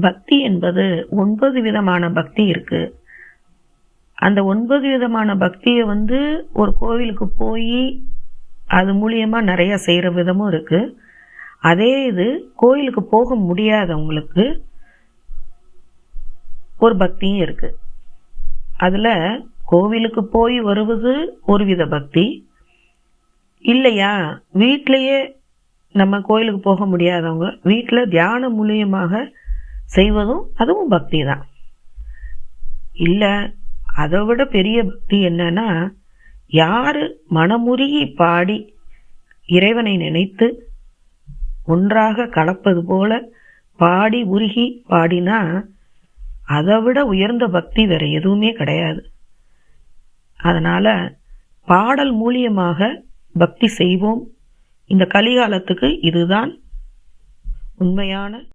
பக்தி என்பது ஒன்பது விதமான பக்தி இருக்கு. அந்த ஒன்பது விதமான பக்தியை வந்து ஒரு கோவிலுக்கு போய் அது மூலியமா நிறைய செய்கிற விதமும் இருக்கு. அதே இது கோயிலுக்கு போக முடியாதவங்களுக்கு ஒரு பக்தியும் இருக்கு. அதில் கோவிலுக்கு போய் வருவது ஒரு வித பக்தி. இல்லையா? வீட்டிலையே நம்ம கோயிலுக்கு போக முடியாதவங்க வீட்டில் தியானம் மூலியமாக செய்வதும் அதுவும் பக்தி தான். இல்லை அதை விட பெரிய பக்தி என்னன்னா யார் மனமுருகி பாடி இறைவனை நினைத்து ஒன்றாக கலப்பது போல பாடி உருகி பாடினா அதை விட உயர்ந்த பக்தி வேற எதுவுமே கிடையாது. அதனால பாடல் மூலியமாக பக்தி செய்வோம். இந்த கலிகாலத்துக்கு இதுதான் உண்மையான